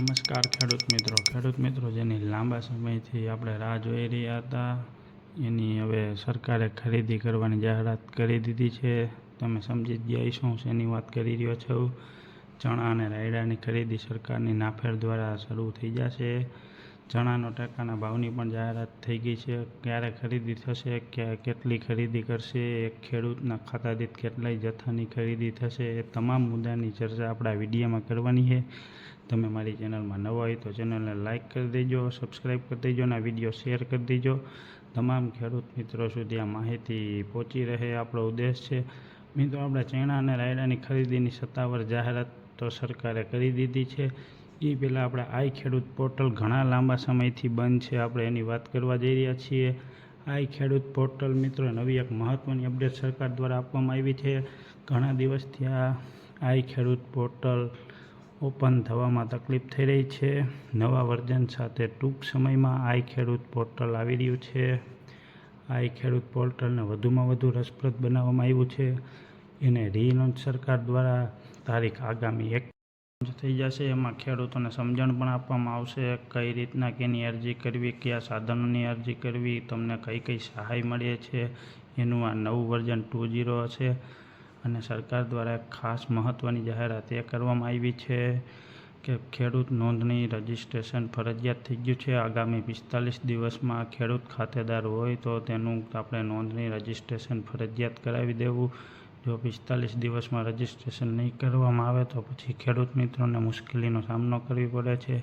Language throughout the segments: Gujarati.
નમસ્કાર ખેડૂત મિત્રો. ખેડૂત મિત્રો, જેની લાંબા સમયથી આપણે રાહ જોઈ રહ્યા હતા, એની હવે સરકારે ખરીદી કરવાની જાહેરાત કરી દીધી છે. તમે સમજી જ ગયા શું શેની વાત કરી રહ્યો છું. ચણા અને રાયડાની ખરીદી સરકારની નાફેર દ્વારા શરૂ થઈ જશે. ચણાનો ટેકાના ભાવની પણ જાહેરાત થઈ ગઈ છે. ક્યારે ખરીદી થશે? કેટલી ખરીદી કરશે? એક ખેડૂતના ખાતા દીઠ કેટલાય જથ્થાની ખરીદી થશે? એ તમામ મુદ્દાની ચર્ચા આપણા વિડીયોમાં કરવાની છે. તમે મારી ચેનલમાં નવા હોય તો ચેનલને લાઇક કરી દેજો સબસ્ક્રાઈબ કરી દેજો અને આ વીડિયો શેર કરી દેજો. તમામ ખેડૂત મિત્રો સુધી આ માહિતી પહોંચી રહે, આપણો ઉદ્દેશ છે. મિત્રો, આપણે ચણા અને રાયડાની ખરીદીની સત્તાવાર જાહેરાત તો સરકારે કરી દીધી છે. એ પહેલાં આપણે આઈ ખેડૂત પોર્ટલ ઘણા લાંબા સમયથી બંધ છે. આપણે એની વાત કરવા જઈ રહ્યા છીએ. આઈ ખેડૂત પોર્ટલ મિત્રો, નવી એક મહત્ત્વની અપડેટ સરકાર દ્વારા આપવામાં આવી છે. ઘણા દિવસથી આ આઈ ખેડૂત પોર્ટલ ઓપન થવામાં તકલીફ થઈ રહી છે. નવા વર્ઝન સાથે ટૂંક સમયમાં આઈ ખેડૂત પોર્ટલ આવી રહ્યું છે. આઈ ખેડૂત પોર્ટલને વધુમાં વધુ રસપ્રદ બનાવવામાં આવ્યું છે. એને રીલોન્ચ સરકાર દ્વારા તારીખ આગામી એક થઈ જશે. એમાં ખેડૂતોને સમજણ પણ આપવામાં આવશે. કઈ રીતના કેની અરજી કરવી, કયા સાધનોની અરજી કરવી, તમને કઈ કઈ સહાય મળે છે. એનું આ નવું વર્ઝન ટુ ઝીરો હશે અને સરકાર દ્વારા ખાસ મહત્ત્વની જાહેરાત એ કરવામાં આવી છે કે ખેડૂત નોંધણી રજિસ્ટ્રેશન ફરજિયાત થઈ ગયું છે. આગામી પિસ્તાલીસ દિવસમાં ખેડૂત ખાતેદાર હોય તો તેનું આપણે નોંધણી રજિસ્ટ્રેશન ફરજિયાત કરાવી દેવું. જો પિસ્તાલીસ દિવસમાં રજિસ્ટ્રેશન નહીં કરવામાં આવે તો પછી ખેડૂત મિત્રોને મુશ્કેલીનો સામનો કરવી પડે છે.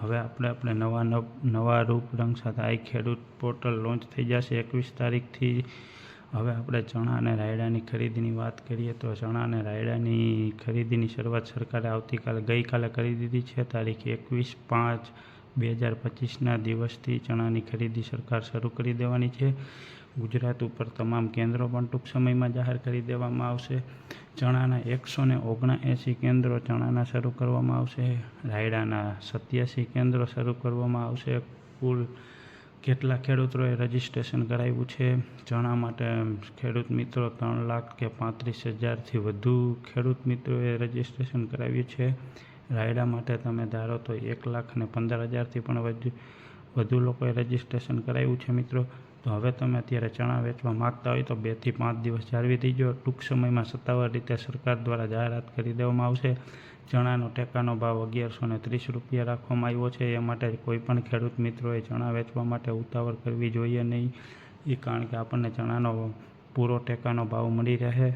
હવે આપણે આપણે નવા નવ નવા રૂપ રંગ સાથે આઈ ખેડૂત પોર્ટલ લોન્ચ થઈ જશે એકવીસ તારીખથી. હવે આપણે ચણા અને રાયડાની ખરીદીની વાત કરીએ તો ચણા અને રાયડાની ખરીદીની શરૂઆત સરકારે આવતીકાલે, ગઈકાલે કરી દીધી છે. તારીખ એકવીસ પાંચ બે હજાર પચીસના દિવસથી ચણાની ખરીદી સરકાર શરૂ કરી દેવાની છે. ગુજરાત ઉપર તમામ કેન્દ્રો પણ ટૂંક સમયમાં જાહેર કરી દેવામાં આવશે. ચણાના એકસો ને ઓગણએંસી કેન્દ્રો ચણાના શરૂ કરવામાં આવશે. રાયડાના સત્યાસી કેન્દ્રો શરૂ કરવામાં આવશે. કુલ કેટલા ખેડૂતોએ રજિસ્ટ્રેશન કરાવ્યું છે? ચણા માટે ખેડૂત મિત્રો ત્રણ લાખ કે પાંત્રીસ હજારથી વધુ ખેડૂત મિત્રોએ રજિસ્ટ્રેશન કરાવ્યું છે. રાયડા માટે તમે ધારો તો એક લાખ અને પંદર હજારથી પણ વધુ વધુ લોકોએ રજિસ્ટ્રેશન કરાવ્યું છે મિત્રો. તો હવે તમે અત્યારે ચણા વેચવા માગતા હોય તો બેથી પાંચ દિવસ જાળવી દીજો. ટૂંક સમયમાં સત્તાવાર રીતે સરકાર દ્વારા જાહેરાત કરી દેવામાં આવશે. ચણાનો ટેકાનો ભાવ અગિયારસો ને ત્રીસ રૂપિયા રાખવામાં આવ્યો છે. એ માટે કોઈપણ ખેડૂત મિત્રોએ ચણા વેચવા માટે ઉતાવળ કરવી જોઈએ નહીં. એ કારણ કે આપણને ચણાનો પૂરો ટેકાનો ભાવ મળી રહે.